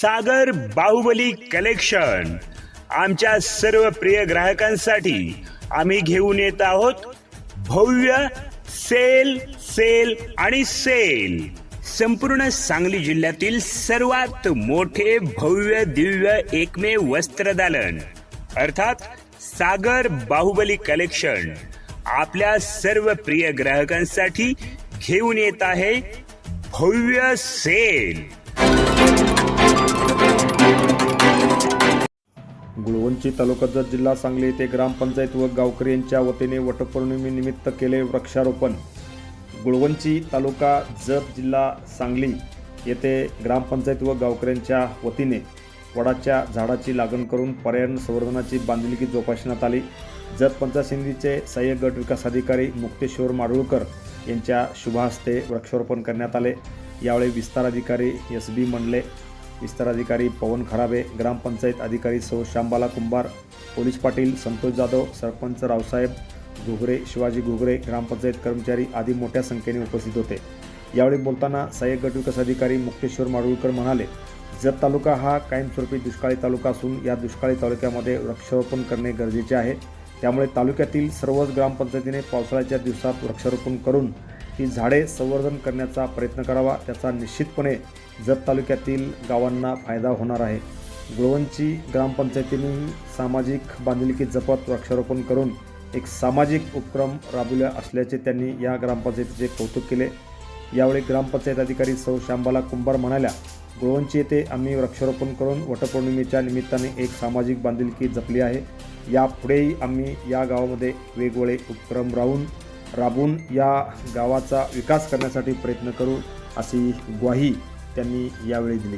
सागर Baahubali collection. आमच्या सर्व प्रिय ग्राहकांसाठी आम्ही घेऊन येत आहोत भव्य सेल सेल आणि सेल. संपूर्ण सांगली जिल्ह्यातील सर्वात मोठे भव्य दिव्य एकमेव वस्त्रदालन. अर्थात सागर बाहुबली कलेक्शन. आपल्या सर्व प्रिय ग्राहकांसाठी घेऊन येत आहे भव्य सेल. गुळवंची तालुका जत जिल्हा सांगली येथे ग्रामपंचायत व गावकरी यांच्या वतीने वटपौर्णिमेनिमित्त केले वृक्षारोपण. गुळवंची तालुका जत जिल्हा सांगली येथे ग्रामपंचायत व गावकऱ्यांच्या वतीने वडाच्या झाडाची लागण करून पर्यावरण संवर्धनाची बांधिलकी जोपासण्यात आली. जत पंचायत समितीचे सहाय्यक गट विकास अधिकारी मुक्तेश्वर माडुळकर यांच्या शुभहस्ते वृक्षारोपण करण्यात आले. यावेळी विस्तार अधिकारी एस बी मंडले विस्तार अधिकारी पवन खराबे ग्रामपंचायत अधिकारी सौ शांबाला कुंभार पोलीस पाटील संतोष जाधव सरपंच रावसाहेब घुगरे शिवाजी घुगरे ग्रामपंचायत कर्मचारी आदी मोठ्या संख्येने उपस्थित होते. यावेळी बोलताना सहाय्यक गट विकास अधिकारी मुक्तेश्वर माडगुळकर म्हणाले जत तालुका हा कायमस्वरूपी दुष्काळी तालुका असून या दुष्काळी तालुक्यामध्ये वृक्षारोपण करणे गरजेचे आहे. त्यामुळे तालुक्यातील सर्वच ग्रामपंचायतीने पावसाळ्याच्या दिवसात वृक्षारोपण करून ही झाडे संवर्धन करण्याचा प्रयत्न करावा त्याचा निश्चितपणे जत तालुक्यातील गावांना फायदा होणार आहे. गुळवंची ग्रामपंचायतीने सामाजिक बांधिलकी जपत वृक्षारोपण करून एक सामाजिक उपक्रम राबविला असल्याचे त्यांनी या ग्रामपंचायतीचे कौतुक केले. यावेळी ग्रामपंचायत अधिकारी सौ शांबाला कुंभार म्हणाल्या गुळवंची येथे आम्ही वृक्षारोपण करून वटपौर्णिमेच्या निमित्ताने एक सामाजिक बांधिलकी जपली आहे. यापुढेही आम्ही या गावामध्ये वेगवेगळे उपक्रम राहून राबून या गावाचा विकास करण्यासाठी प्रयत्न करू अशी ग्वाही त्यांनी यावेळी दिली.